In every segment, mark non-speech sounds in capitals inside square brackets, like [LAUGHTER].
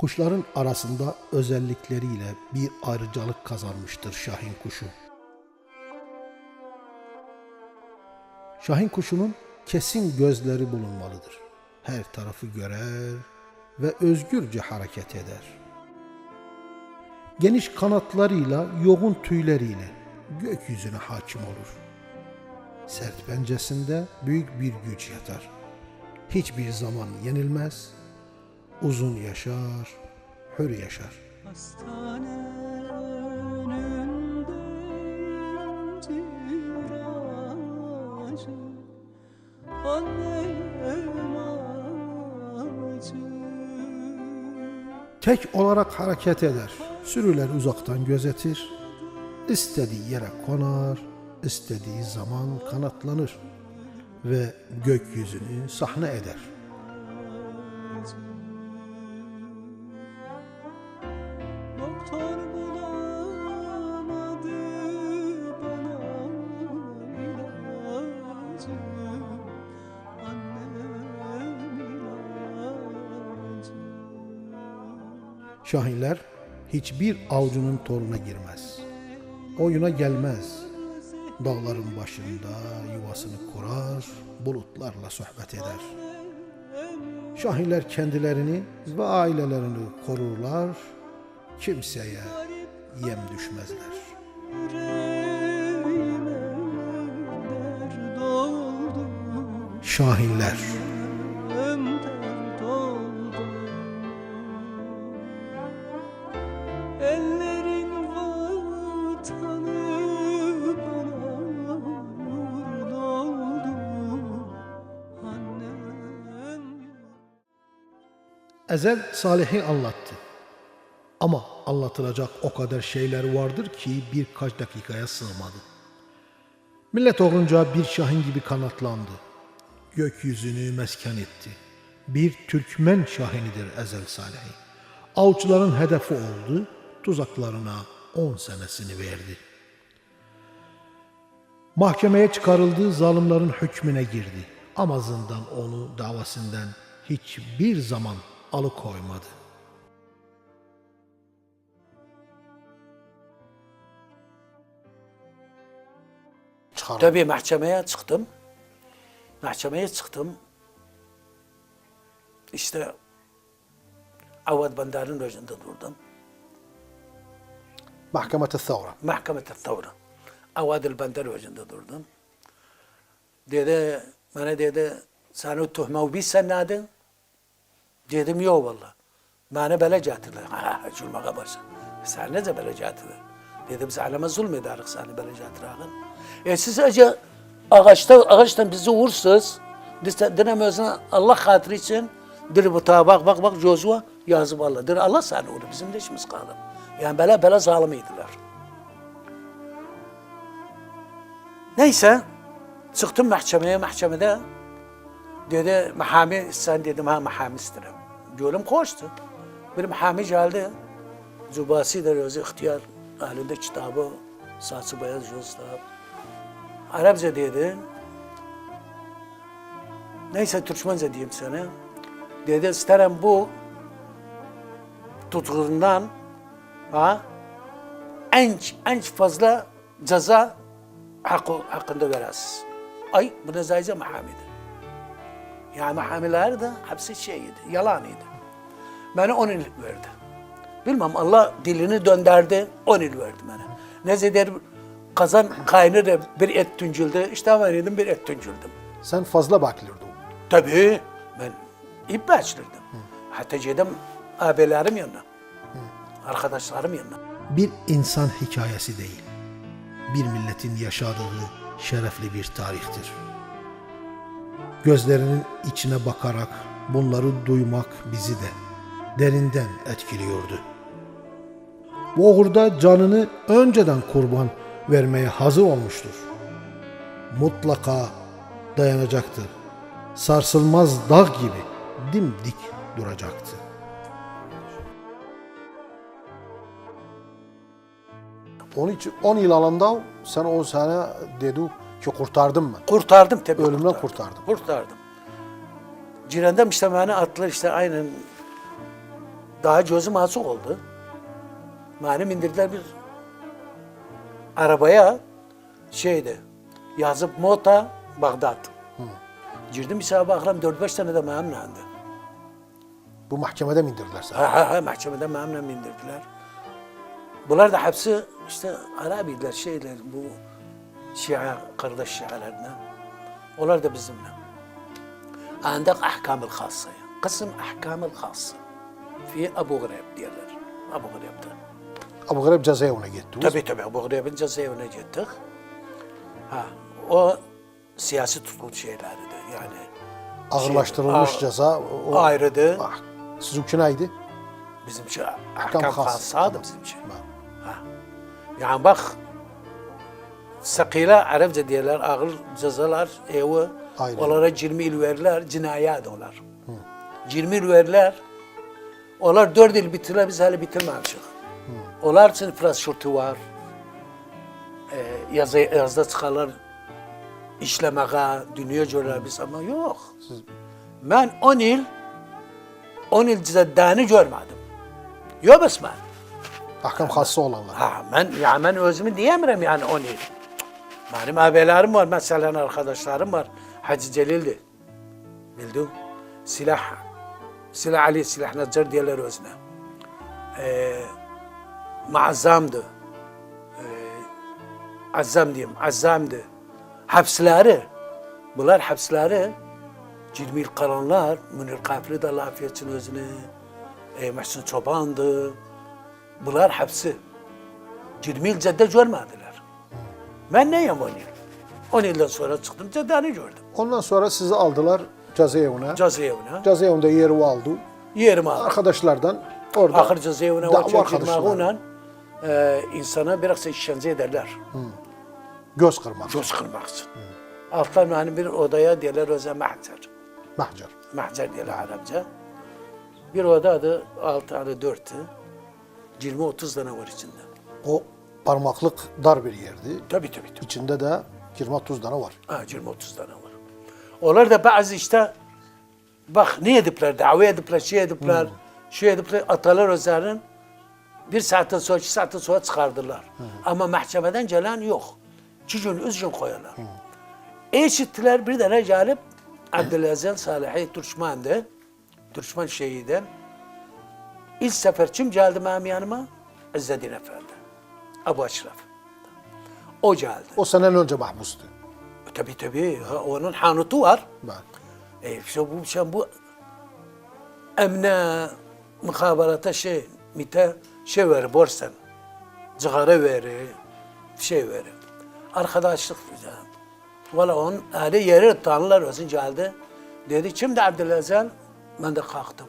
Kuşların arasında özellikleriyle bir ayrıcalık kazanmıştır şahin kuşu. Şahin kuşunun kesin gözleri bulunmalıdır. Her tarafı görer ve özgürce hareket eder. Geniş kanatlarıyla, yoğun tüyleriyle gökyüzüne hakim olur. Sert pencesinde büyük bir güç yatar. Hiçbir zaman yenilmez, uzun yaşar, hür yaşar. Hastane Tek olarak hareket eder, sürüler uzaktan gözetir, istediği yere konar, istediği zaman kanatlanır ve gökyüzünü sahne eder. Şahinler hiçbir avcunun toruna girmez. Oyuna gelmez. Dağların başında yuvasını kurar, bulutlarla sohbet eder. Şahinler kendilerini ve ailelerini korurlar, kimseye yem düşmezler. Şahinler Ezel Salih'i anlattı. Ama anlatılacak o kadar şeyler vardır ki birkaç dakikaya sığmadı. Millet olunca bir şahin gibi kanatlandı. Gökyüzünü mesken etti. Bir Türkmen şahinidir Ezel Salih'i. Avcıların hedefi oldu, tuzaklarına on senesini verdi. Mahkemeye çıkarıldığı zalimlerin hükmüne girdi. Ama zindan onu davasından hiçbir zaman alıkoymadı. Tabii mahkemeye çıktım. Mahkemeye çıktım. İşte Avad Bandar'ın önünde durdum. Mahkemete Thawra. Mahkemete Tavra. Avad Bandar önünde durdum. Dedi, bana dedi, sen o tuhma biz sen nedin? Dedim yok valla. Bana böyle getirdiler. Ha, [LAUGHS] zulme başa. Sen nece böyle getirdiler? Dedim, sana zulmederik seni böyle getirin. E siz acı ağaçta, ağaçtan bizi vursunuz. Dinem özüne Allah hatırı için dil bu tağa bak bak bak Joshua yazıp Allah. Dir Allah seni vurdu. Bizim de işimiz kaldı. Yani böyle böyle zalimiydiler. Neyse çıktım mahkemeye mahkemede dedi mahami sen dedim ha mahami Gölüm koştu. Bir mahami geldi. Zubasi de özü ihtiyar elinde kitabı saçı beyaz göz kitap. Arapça dedi. Neyse Türkmence diyeyim sana. Dedi isterim bu tutkuğundan ha en en fazla ceza hakkı, hakkında veresiz. Ay bu da zayıca mahamidir. Yani mahamiler de hepsi şeyiydi, yalanıydı. Bana 10 yıl verdi. Bilmem Allah dilini döndürdü, 10 yıl verdi bana. Ne zeder kazan kaynır bir et tüncüldü, işte ben yedim bir et tüncüldüm. Sen fazla bekliyordun. Tabii ben ip başladım. Hatta gittim abilerim yanına, arkadaşlarım yanına. Bir insan hikayesi değil. Bir milletin yaşadığı şerefli bir tarihtir. Gözlerinin içine bakarak bunları duymak bizi de derinden etkiliyordu. Bu uğurda canını önceden kurban vermeye hazır olmuştur. Mutlaka dayanacaktır. Sarsılmaz dağ gibi dimdik duracaktı. Onun için 10 yıl alanda sen o sene dedi ki kurtardım ben. Kurtardım tabii. Ölümden kurtardım. kurtardım. Kurtardım. Cirendem işte beni attılar işte aynen Daha gözüm açık oldu. Beni indirdiler bir arabaya şeydi yazıp Mota Bağdat. Girdim bir sağa bakıram 4-5 tane de memnundu. Bu mahkemede mi indirdiler seni? Ha, ha, ha, mahkemede memnun indirdiler. Bunlar da hepsi işte Arabiler şeyler bu Şia kardeş Şialarına. Onlar da bizimle. Andak ahkamı khassa. Kısım ahkamı khassa. Fi Abu Ghraib diyorlar. Abu Ghraib'de. Abu Ghraib cezaevine gittiniz. Tabii tabii Abu Ghraib'in cezaevine gittik. Ha, o siyasi tutul şeylerdi yani. Ağırlaştırılmış şey, ceza. O, ayrıdı. Ah, sizinki neydi? Bizimki ahkam, ahkam khassadı bizimki. Ha. Yani bak sakıyla Arapça diyorlar ağır cezalar evi Aynen. onlara 20 yıl verirler cinayet olar. 20 yıl verirler. Onlar 4 yıl bitirler biz hala bitirmemişik. Onlar için infrastruktür var. Ee, yazı, yazda çıkarlar işlemeye, dünya görürler biz ama yok. Ben 10 yıl 10 yıl ceddani görmedim. Yok ben. Ahkam hassa olanlar. Ha, ben, ya ben özümü diyemiyorum yani 10 yıl. Benim abilerim var, mesela arkadaşlarım var. Hacı Celil'di. Bildin? Silah, Silah Ali, Silah Neccar diyorlar özüne. Ee, Muazzamdı. Ee, Azzam diyeyim, Azzamdı. Hapsleri, bunlar hapsleri, Cilmil Karanlar, Münir Kafri de Allah affetsin özünü, e, Mahsun Çoban'dı. Bunlar hapsi. 20 yıl cedde görmediler. Ben neyim 10 yıl? 10 yıldan sonra çıktım ceddani gördüm. Ondan sonra sizi aldılar cezaevine. Cezaevine. Cezaevinde yeri aldı. Yerimi aldım. Arkadaşlardan orada Ahır cezaevine arkadaşları. girmeğiyle e, insana biraz işkence ederler. göz kırmak. Göz kırmak için. Alttan hani bir odaya diyorlar özel mahzer. Mahcer. Mahzer diyorlar Arapça. Bir oda adı altı adı dörtü. 20-30 tane var içinde. O parmaklık dar bir yerdi. Tabii tabii. tabii. İçinde de 20-30 tane var. Ha 20-30 tane var. Onlar da bazı işte bak ne edipler, dava edipler, şey edipler, şey edipler, atalar özlerinin bir saatten sonra, iki saatten sonra çıkardılar. Ama mahkemeden gelen yok. İki gün, üç gün koyarlar. Eşittiler bir tane gelip Abdülaziz Salihi Türkmen'di. Türkmen şehiden. İlk sefer kim geldi benim yanıma? İzzedin Efendi. Abu Eşref. O geldi. O senen önce mahpustu. Tabii tabii. Ha, onun hanutu var. Ben. E, işte bu, işte bu emne muhabarata şey, mite şey verir, borsan. Cigara verir, şey verir. Arkadaşlık güzel. Valla onun öyle yeri tanrılar olsun geldi. Dedi kimdi Abdülaziz? Ben de kalktım.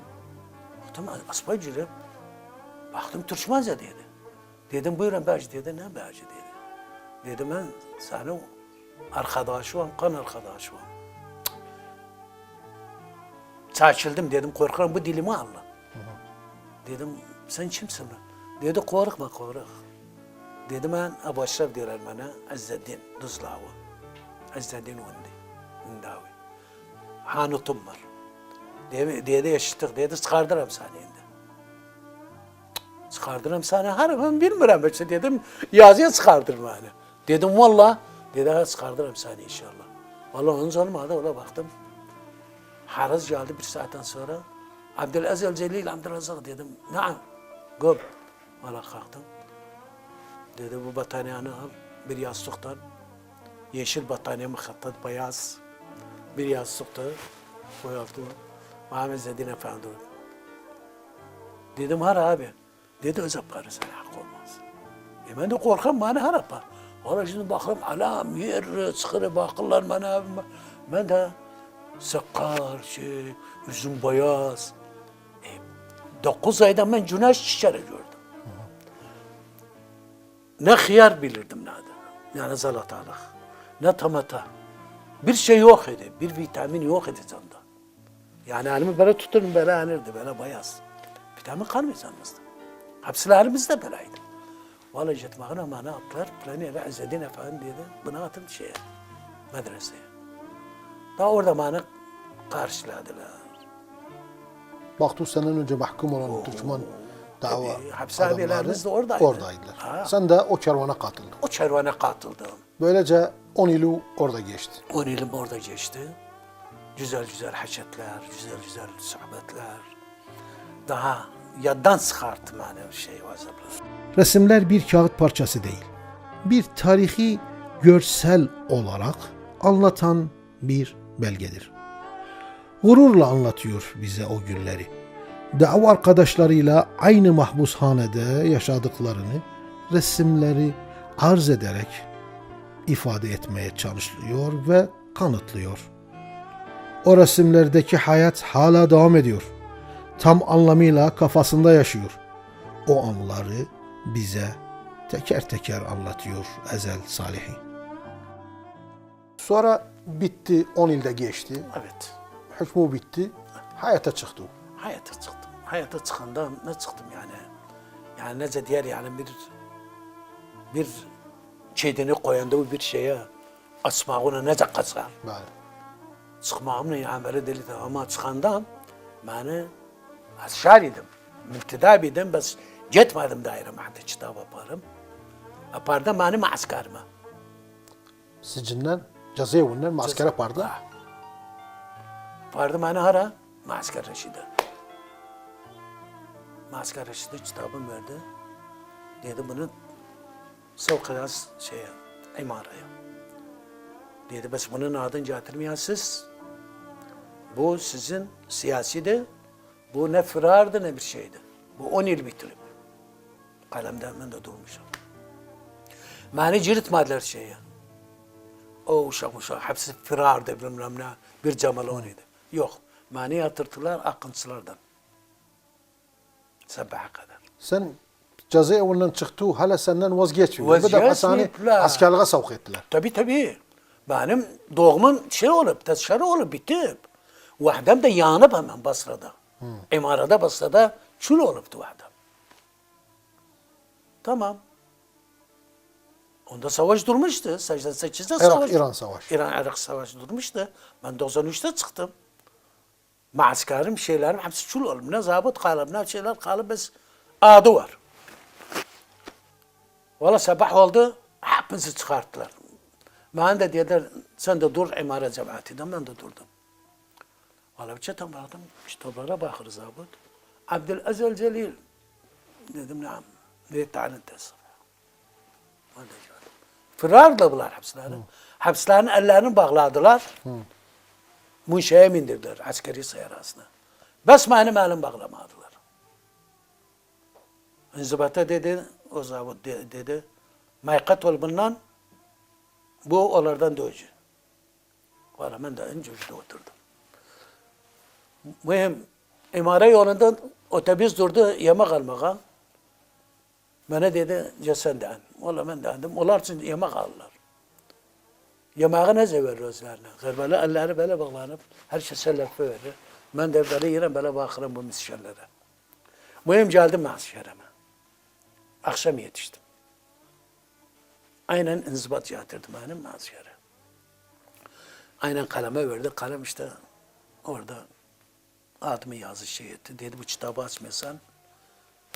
Baktım girip. Baktım Türkmence dedi. Dedim buyurun bacı dedi. Ne bacı dedi. Dedim ben senin arkadaşım, kan arkadaşım. Çarçıldım dedim korkarım bu dilimi anla. Dedim sen kimsin lan? Dedi korkma kork. Dedim ben Ebu Eşref diyorlar bana Azzeddin Duzlavu. Azzeddin Undi. Undavi. Hanutum var. Dedi, dedi eşittik dedi çıkardıram seni indi. Çıkardıram seni harbi ben bilmiyorum işte dedim yazıya çıkardır beni. Dedim valla dedi ha çıkardıram seni inşallah. Valla onun olmadı ona baktım. Haraz geldi bir saatten sonra. Abdülaziz el Celil Abdülazak dedim. Naam. Gop. Valla kalktım. Dedi bu battaniyanı al. Bir yastıktan. Yeşil battaniye mıhattat beyaz. Bir yastıkta. Koyaldım. Muhammed Zedin Efendi. Dedim har abi. Dedi öz yaparız sana hak olmaz. E ben de korkam bana har yapar. Valla şimdi bakarım alam yer çıkırı bakırlar bana. Ben de sakar şey, yüzüm beyaz. E, dokuz ayda ben güneş çiçeği gördüm. Ne hıyar bilirdim ne adı. Yani zalatalık. Ne tamata. Bir şey yok idi. Bir vitamin yok idi canda. Yani elimi böyle tuturum böyle anırdı böyle beyaz. Vitamin kalmıyor canımızda. Hapsilerimiz de böyleydi. Vallahi gitmeğine ama ne yaptılar? Planı eve İzzedin Efendi dedi. Bunu atın şeye, medreseye. Daha orada bana karşıladılar. Baktı senden önce mahkum olan Türkmen dava Tabii, hapishanelerimiz de oradaydı. Oradaydılar. Ha. Sen de o kervana katıldın. O kervana katıldım. Böylece 10 yılı orada geçti. 10 yılım orada geçti. Güzel güzel haşetler, güzel güzel sohbetler. Daha yaddan çıkarttım hani şey vazifler. Resimler bir kağıt parçası değil. Bir tarihi görsel olarak anlatan bir belgedir. Gururla anlatıyor bize o günleri. Dava arkadaşlarıyla aynı mahpushanede yaşadıklarını resimleri arz ederek ifade etmeye çalışıyor ve kanıtlıyor. O resimlerdeki hayat hala devam ediyor. Tam anlamıyla kafasında yaşıyor. O anları bize teker teker anlatıyor Ezel Salihi. Sonra bitti, 10 yılda geçti. Evet. Hükmü bitti. Hayata çıktı. Hayata çıktım. Hayata çıkanda ne çıktım yani? Yani nece diğer yani bir bir çedini koyanda bir şeye asmağına nece kazar. Bəli. Çıkmağımla ameli deli ama çıkandan yani aşağı idim. Müpteda idim bas gitmedim daire mahdi kitap yaparım. Yapardım yani maskarıma. Sicindən, cezaevindən maskara apardı. Ha. Vardım hani hara? Maskar Reşid'e. Maskar Reşid'e kitabım verdi. Dedi bunu savkıyaz şeye, imaraya. Dedi bes bunun adını getirmeyəsiz. Bu sizin siyasidir. Bu ne firardı ne bir şeydi. Bu 10 yıl bitirip. Kalemden ben de durmuşum. Mani ciritmediler şeye. O uşak uşak hepsi firardı bilmem ne. Bir cemal onuydu. Yok. Mani yatırtılar akıntısılardan. Sabaha kadar. Sen cezaevindən çıxdı, hala səndən vazgeçmiyor. Səni Vazgeçmeyipler. askerliğe savk ettiler. Tabii tabii. Benim doğumun şey olup, tezkere olup bitip. Vahdem de yanıp hemen Basra'da. İmarada Basra'da çül oluptu vahdem. Tamam. Onda savaş durmuştu. 88'de savaş. Irak-İran savaşı. İran-Irak savaşı durmuştu. Ben 93'te çıktım. Maskarım, şeylerim hepsi çül olup. Ne zabıt kalıp, ne şeyler kalıp biz adı var. Valla sabah oldu, hepimizi çıkarttılar. Bana da dediler, sen de dur imare cemaatiden, ben de durdum. Valla çetem baktım, kitaplara bakırız abud. Abdülaziz Celil. Dedim. Ne. Ben de gördüm. Firardı bunlar hapsleri. Hapslerin ellerini bağladılar. Munşeye bindirdiler askeri sayarasına. Bes benim elim bağlamadılar. İnzibata dedi, o de- dedi, maykat ol bundan, bu onlardan dövücü. Valla ben de en oturdum. Mühim, imare yolunda otobüs durdu yemek almaya. Bana dedi, ya sen de. Valla ben de andım. Onlar için yemek aldılar. Yemeği ne verir özlerine? Böyle elleri böyle bağlanıp, her şey sellefe verir. Ben de böyle yine böyle bakırım bu miskerlere. Mühim geldim mahşereme. Akşam yetiştim. Aynen inzibat yatırdım benim mahşere. Aynen kaleme verdi. Kalem işte orada adımı yazı şey etti. Dedi bu kitabı açmasan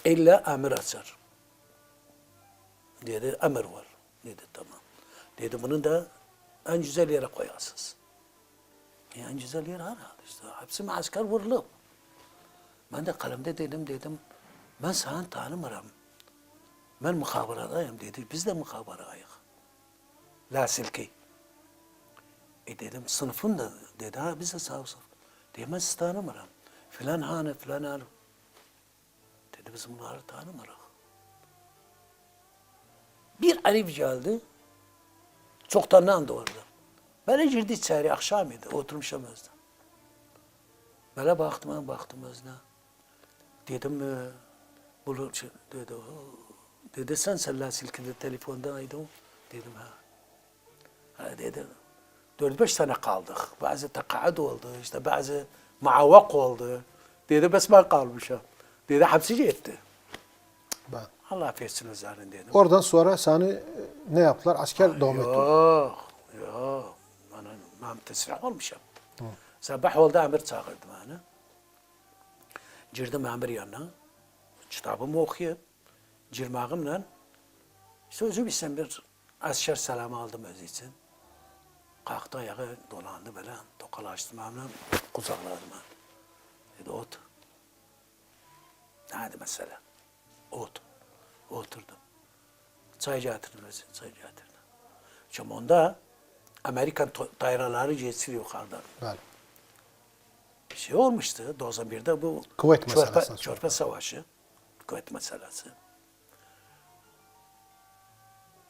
illa emir açar. Dedi emir var. Dedi tamam. Dedi bunun da en güzel yere koyarsınız. E, en güzel yer herhalde işte. Hepsi asker vurulup. Ben de kalemde dedim dedim ben sana tanımıram. Ben muhabiradayım dedi. Biz de muhabiradayız. Lasilki. E dedim sınıfın da dedi ha biz de sağ sınıf. Sizi tanımıram. Filan hane filan hane. Dedi biz bunları tanımırız. Bir alif geldi. Çoktan andı orada. Böyle girdi içeri akşam idi. Oturmuşum özde. Böyle baktım ben baktım özde. Dedim e, bunu şey- dedi. "Oo." Dedi sen Sella Silki'de telefonda aydın. Dedim ha. Ha dedi. Dört beş sene kaldık. Bazı takaat oldu. işte bazı muavvak oldu. Dedi bes ben kalmışım. Dedi hapsi gitti. Ben. Allah affetsin üzerine dedim. Oradan sonra seni ne yaptılar? Asker devam etti. Yok, yok. Bana ben tesrih olmuşum. Sabah oldu emir çağırdı bana. Girdim emir yanına. Kitabımı okuyup, cirmağımla işte özü bilsem bir asker selamı aldım özü için. Kalktı ayağı dolandı böyle, tokalaştım hemen kucakladım. Dedi otur. Hadi mesela. Otur. Oturdum. Çay getirdim çay getirdim. Çünkü onda Amerikan daireleri geçiyor yukarıdan Bəli. şey olmuştu 91'de bu Körpe, meselesi. Körpe Savaşı, Kuveyt meselesi.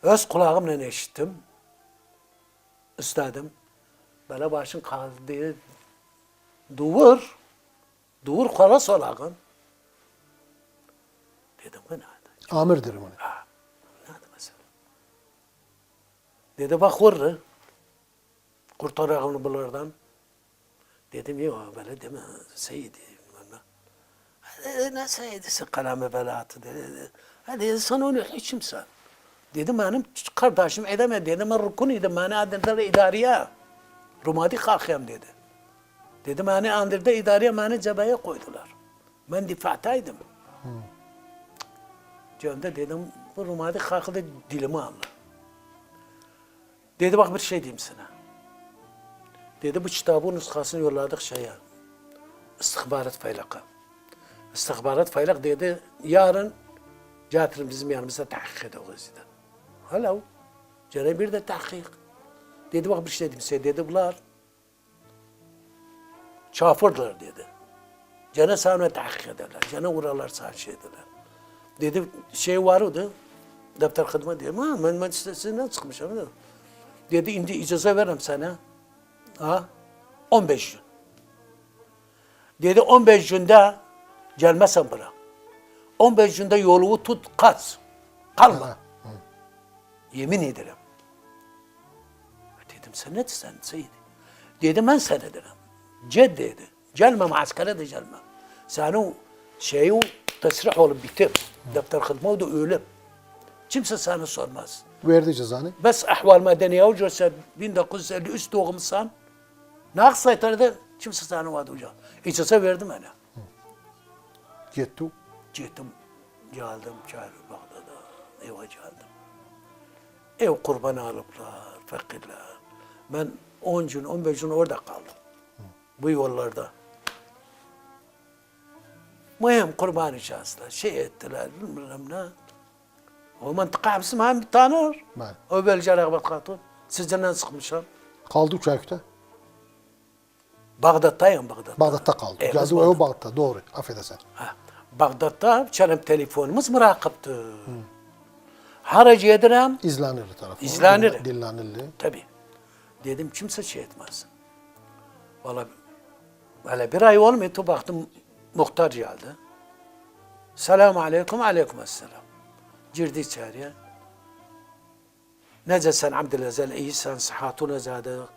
Öz kulağımla eşittim. Üstadım, böyle başın kaldı. Duvur, duvur kola solağın. Dedim bu ne? Amirdir bunu. Ne mesela? Dedi bak vurru. Kurtarağını bunlardan. Dedim yok böyle deme Seyidi. bilmem ne. Seyidisi kalemi belatı dedi. Ha dedi sen onu hiç kimsen. Dedim benim kardeşim edemedi. Dedim ben rukun idim. Beni andırdılar idariye. Rumadi kalkayım dedi. Dedim beni andırdı idariye beni cebeye koydular. Ben difaktaydım. Cemde dedim bu Rumadi kalktı dilimi aldı. Dedi bak bir şey diyeyim sana. Dedi bu kitabın nüshasını yolladık şeye. İstihbarat faylaka. İstihbarat faylak dedi yarın getirin bizim yanımıza tahkik edeceğiz dedi. Hala Cene bir de tahkik. Dedi bak bir şey diyeyim size dedi bunlar. Çafırlar dedi. Cene sana tahkik ederler. Cene uğrarlar sağ şey ederler. Dedi şey vardı. Defter hizmet diyor. Ha ben ben sitesinden çıkmışım. Dedi. Dedi indi icazə veririm sana. Ha? 15 gün. Dedi 15 günde gelmezsen bırak. 15 günde yolumu tut kaç. Kalma. Yemin ederim. Dedim sen ne sen seyidi? Dedi ben sana dedim. Ced dedi. Gelmem askere de gelmem. Seni şeyi tesrih olup bitim. Defter hıdma da ölüm. Kimse seni sormaz. Verdi cezanı. Bes ahval medeniye ucursa 1953 doğumsan. Nakh saytarıda kimse seni vardı hocam. İçese verdi bana. Gittim. Gittim. Geldim Kair Bağdat'a. Eva geldim. Ev kurbanı alıplar, fakirler. Ben 10 gün, 15 gün orada kaldım. Bu yollarda. Mühim kurban şahslar, şey ettiler, bilmem ne. O mantıka hepsi hem tanır. Bəli. O bölge Rağbat Hatun. Sizden sıkmışam. Qaldı Ükərkdə. Bağdat'tayım Bağdat. Bağdatda qaldı. Evet, o ev Bağdatda. Doğru. Affedersen. Ha, Bağdat'ta çenem telefonumuz mürakipti. Harac yedirem. İzlanır tarafı. İzlanır. Dillanırlı. Tabii. Dedim kimse şey etmez. Valla valla bir ay olmuyor. Baktım muhtar geldi. Selamun aleyküm, aleyküm selam. Girdi içeriye. Necesin Abdülazel, iyisin, sıhhatuna zadı.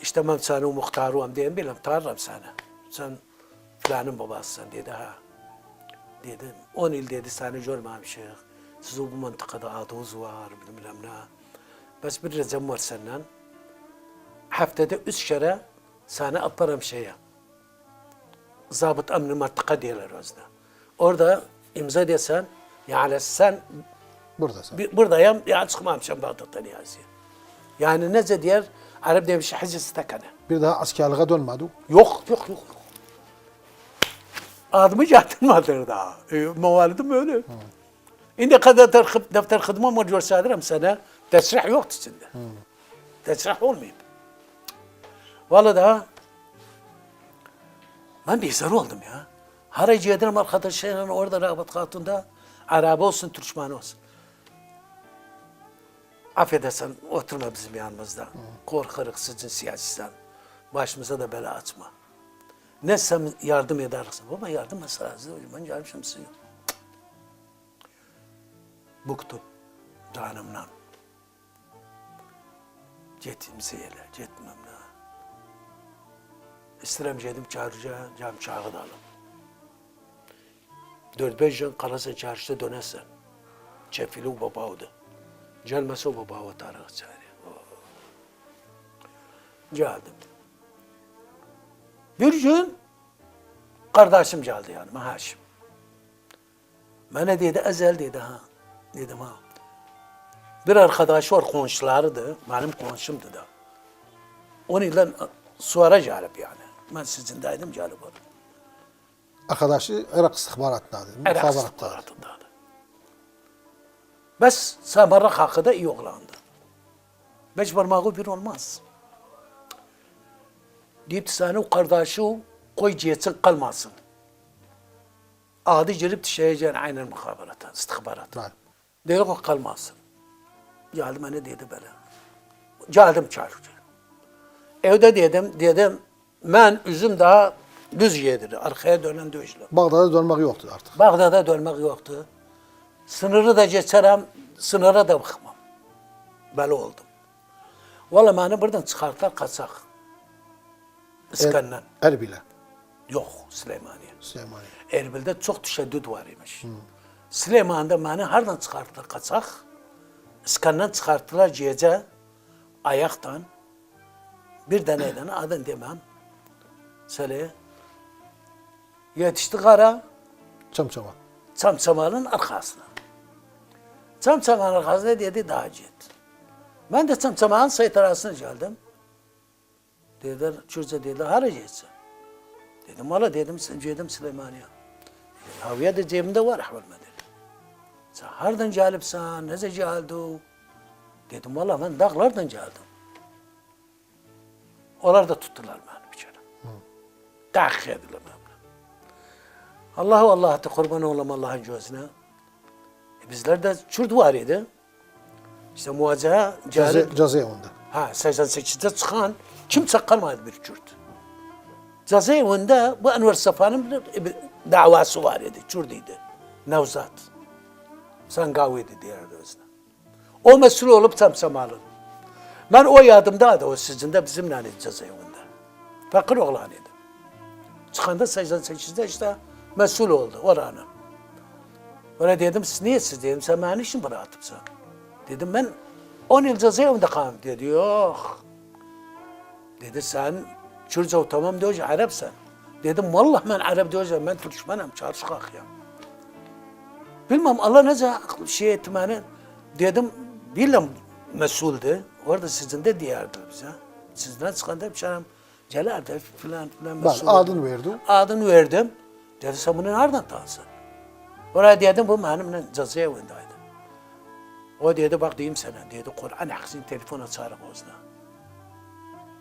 İşte ben seni muhtarım diyeyim, bilmem tanırım seni. Sen filanın babasısın dedi ha. Dedim, 10 yıl dedi seni görmemişik. Bu mıntıkada adınız var, bilmem ne. Bes bir ricam var senden. Haftada üç kere seni aparım şeye. Zabıt emni mıntıka diyorlar özde. Orada imza desen, yani sen Buradasın. bir- buradayım, ya yazıyor. Yani nece diğer Arap diye bir şey haciz istekene. Bir daha askerliğe dönmedi. Yok, yok, yok. Adımı getirmediler daha. E, mevalidim öyle. İndi kadar defter, defter hıdma mı görsedirim sana, tesrih yoktu içinde. Tesrih olmayayım. Vallahi daha ben bizar oldum ya. Harac ederim arkadaşlarım orada Rağbat Hatun'da. Arap olsun, Türkmen olsun. Affedersen oturma bizim yanımızda. Korkarız sizin siyasisten. Başımıza da bela açma. Ne sen yardım edersin. Baba yardım meselesi. Ben gelmişim Buktum canımdan. Cetim seyirle, cetmem ne. İstirem cedim çağıracağım, cam çağıralım. Dört beş gün kalasa çarşıda dönersen. Çefili baba oldu. Gelmese o baba o tarih çağırıyor. Geldim. Bir gün kardeşim geldi yanıma Haşim. Bana dedi ezel dedi ha. Dedim ha. Bir arkadaş var komşularıydı. Benim komşumdu da. Onunla suara gelip yani. Ben sizindeydim gelip oldu. Arkadaşı Irak istihbaratındadır. Irak istihbaratındadır. Bes Samarra hakkında iyi oğlandı. Beş parmağı bir olmaz. Deyip sana o kardeşi koy cihetsin kalmasın. Adı girip düşeceğin aynen muhaberata, istihbarata. Bəli. Dedi o kalmasın. Geldi bana dedi böyle. Geldim çağırıyor. Evde dedim, dedim ben üzüm daha düz yedir. Arkaya dönen döşlü. Bağdada dönmek yoktur artık. Bağdat'a dönmek yoktu. Sınırı da geçerim, sınıra da bakmam. Böyle oldum. Valla beni buradan çıkartlar kaçak. İskenderun. Erbil'e. Yok Süleymaniye. Süleymaniye. Erbil'de çok teşeddüt var imiş. Süleyman'da beni hardan çıkarttılar kaçak. İskenderun çıkarttılar gece ayaktan. Bir deneyden [CLEARS THROAT] adın demem. Söyle. Yetişti kara. Çamçama. Çamçamanın arkasına. Çamçamanın arkasına dedi daha git. Ben de çamçamanın saytarasına geldim. Dediler, Kürtçe dediler, hara gitsin? Dedim, valla dedim, dedim Süleymaniye. Haviye de cebimde var ahvalme dedi. Sen hardan gelipsen, nece geldi? Dedim, valla ben dağlardan geldim. Onlar da tuttular beni bir kere. Dağ yediler beni. Allahu Allah'a kurban olalım Allah'ın gözüne. E bizler de Kürt var idi. İşte muvacaha cari, Caze, Cazayevunda. ha 88'de çıkan kimse kalmadı bir Kürt. Cazayevinde bu Enver Safa'nın davası var idi, Kürt idi. Nevzat. Sangaviydi diğer özüne. O mesul olup tamsamalı. Ben o yadımda da o sizin de bizimle hani Cazayevinde. Fakir oğlan idi. Çıkanda 88'de işte mesul oldu oranın. Ona dedim siz niye siz dedim sen beni işin bıraktın sen. Dedim ben 10 yıl cezaevinde kaldım dedi yok. Dedi sen Kürtçe tamam diyor Arap sen. Dedim vallahi ben Arap diyor ben Türkmenim çarşı kalkıyorum. Bilmem Allah nece şey etti beni. Dedim bilmem mesuldü. Orada sizin de diyardı bize. Sizden çıkanda bir şeyim Celal'de filan filan Bəli, mesul. adını verdi. Adını verdim. Dedi sen bunu nereden tanısın? Oraya dedim bu benimle cezaevindeydi. O dedi bak diyeyim sana. Dedi Kur'an aksin telefon açarım ağzına.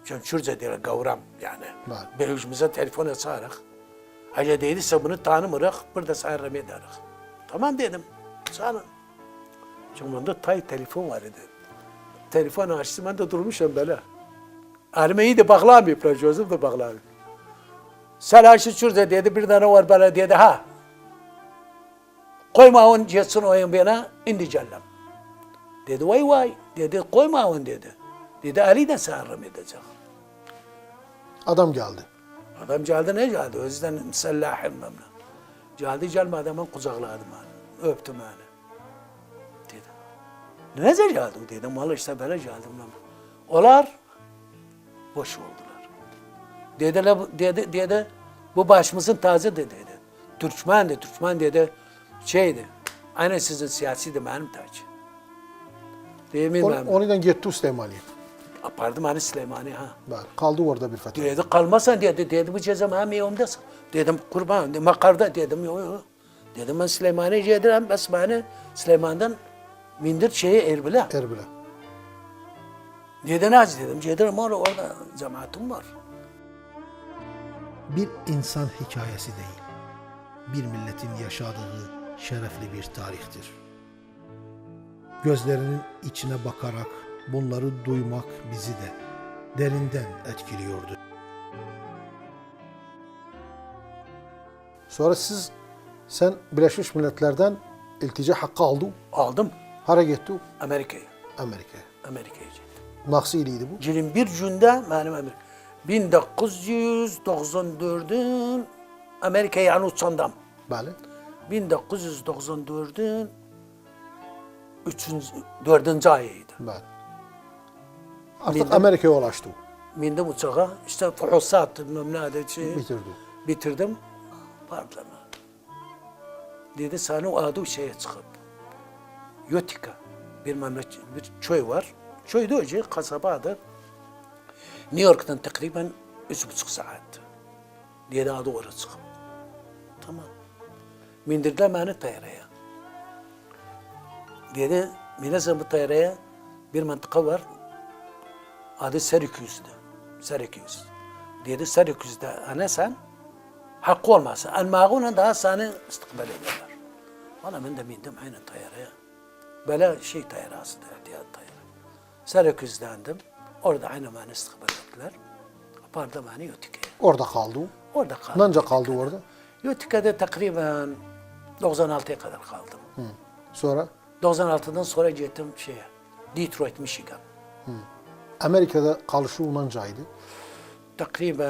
Çünkü Kürtçe diyor gavram yani. Bəli. Beyhucumuza telefon açarıq. Hacı dedi sen bunu tanımırıq, burada sana rəm edərik. Tamam dedim. Çünkü bunda tay telefon var idi. Telefon açtım ben de durmuşum böyle. Elime iyi de bağlamayıp, gözüm de bağlamayıp. Selaşı şurada dedi, bir tane var böyle dedi, ha. Koyma onu geçsin oyun bana, indi cellem. Dedi, vay vay, dedi, koyma onu dedi. Dedi, Ali de sana rəm edecek. Adam geldi. Adam geldi ne geldi? O yüzden sellahim memnun. Geldi gelmedi hemen kucakladım beni. Öptüm beni. Dedi. Nece geldi? Dedim valla işte böyle geldim ben. Olar boş oldular. Dediler, dedi, dedi, bu başımızın tacı dedi. Türkmen de, Türkmen dedi, şeydi, aynen sizin siyasi de benim tacı. Demin On, ben, onunla gitti Süleymaniye. Apardım hani Süleymaniye ha. Bəli, kaldı orada bir fətre. Dedi kalmasan dedi, dedi bu cezam hem yolumdasın. Dedim kurban, dedim, makarda dedim yok yok. Dedim ben Süleymaniye yedirem, bes beni Süleyman'dan bindir şeye Erbil'e. Erbil'e. Neden az dedim, yedirem orada, orada cemaatim var. Bir insan hikayesi değil, bir milletin yaşadığı şerefli bir tarihtir. Gözlerinin içine bakarak bunları duymak bizi de derinden etkiliyordu. Sonra siz, sen Birleşmiş Milletler'den iltica hakkı aldın. Aldım Hara gitti? Amerika'ya, Amerika'ya. Amerika'ya gittim. Nasıl iliydi bu? 21 günde benim Amerika. 1994'ün Amerika'ya yani uçandam. Bəli. 1994'ün 3. 4. ayıydı. Bəli. Artık. Amerika'ya ulaştı. Bindim uçağa, işte fuhusat bilmem ne de şey, Bitirdi. bitirdim. Pardon. Dedi sana o adı şeye çıkıp. Yotika. Bir memleket, bir köy var. Köy de önce kasaba adı. New York'tan takriben üç buçuk saat. Dedi adı oraya çıkıp. Tamam. Bindirdiler beni tayyareye. Dedi, binesin bu tayyareye bir mantıka var. Adı Syracus'du. Syracuse. Dedi Syracuse'da ana sen hakkı olmazsa el daha seni istikbal ederler. Valla ben de bindim aynen tayyareye. Böyle şey tayyarı aslında, ihtiyat tayyarı. Syracuse'dendim. Orada aynı beni istikbal ettiler. Apardı beni Yotika'ya. Orada kaldı. Orada kaldım. Nanca kaldı orada. Yotika'da takriben 96'ya kadar kaldım. Sonra 96'dan sonra gittim şeye, Detroit, Michigan. Amerika'da kalışı unancaydı. Takriben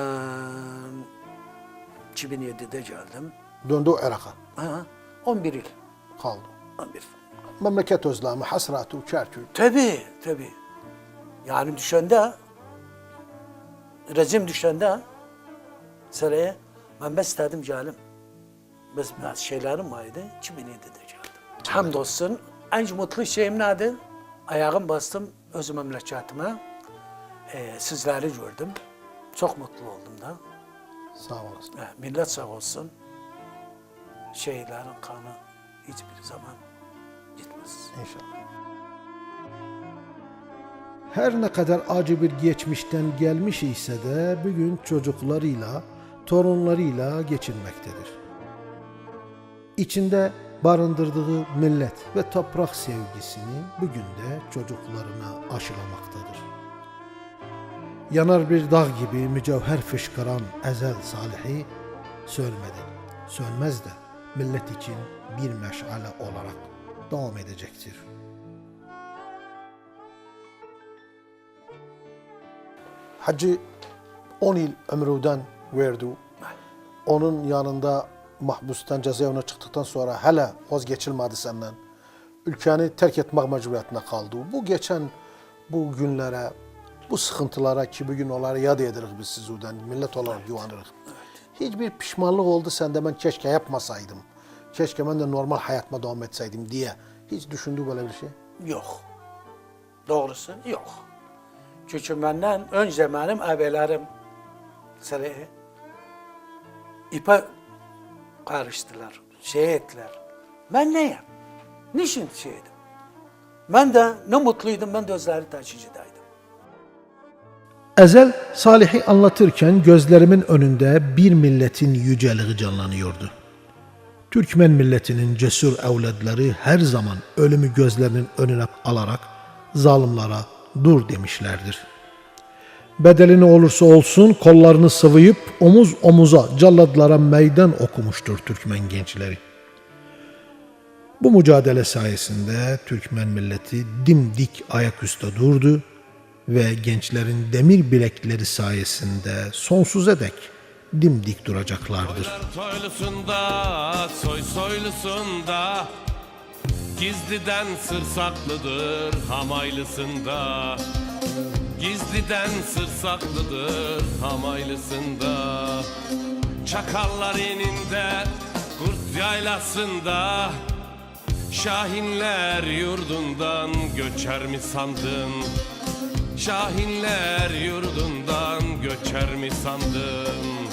2007'de geldim. Döndü Irak'a. Ha, 11 yıl. Kaldı. 11. Memleket özlemi, hasratı, kerkü. Tabii, tabii. Yani düşende, rejim düşende, seraya, ben bes istedim gelim. Biz bazı şeylerim vardı, 2007'de geldim. Hamdolsun, en mutlu şeyim neydi? Ayağım bastım öz memleketime. Ee, sizleri gördüm. Çok mutlu oldum da. Sağ olasın. Ha, millet sağ olsun. Şehirlerin kanı hiçbir zaman gitmez. İnşallah. Her ne kadar acı bir geçmişten gelmiş ise de bugün çocuklarıyla, torunlarıyla geçinmektedir. İçinde barındırdığı millet ve toprak sevgisini bugün de çocuklarına aşılamaktadır. Yanar bir dağ gibi mücevher fışkıran ezel salihi sönmedi. Sönmez de millet için bir meşale olarak devam edecektir. Hacı 10 yıl ömrüden verdi. Onun yanında mahpustan cezaevine çıktıktan sonra hala vazgeçilmedi senden. Ülkeni terk etmek mecburiyetine kaldı. Bu geçen bu günlere, bu sıkıntılara ki bugün onları yad ediriz biz sizden, millet olarak güveniriz. Hiçbir pişmanlık oldu sende ben keşke yapmasaydım. Keşke ben de normal hayatıma devam etseydim diye. Hiç düşündü böyle bir şey. Yok. Doğrusu yok. Çünkü benden önce benim abelerim seni ipe karıştılar, şey ettiler. Ben neyim? Niçin şeydim? Ben de ne mutluydum, ben de özleri taşıyıcıdaydım. Ezel Salih'i anlatırken gözlerimin önünde bir milletin yüceliği canlanıyordu. Türkmen milletinin cesur evladları her zaman ölümü gözlerinin önüne alarak zalimlara dur demişlerdir. Bedelini olursa olsun kollarını sıvayıp omuz omuza calladlara meydan okumuştur Türkmen gençleri. Bu mücadele sayesinde Türkmen milleti dimdik ayaküstü durdu ve gençlerin demir bilekleri sayesinde sonsuza dek dimdik duracaklardır. Toylusunda, soy soylusunda Gizliden sır saklıdır hamaylısında Gizliden sır saklıdır hamaylısında Çakallar eninde, kurt yaylasında Şahinler yurdundan göçer mi sandın? Şahinler yurdundan göçer mi sandın?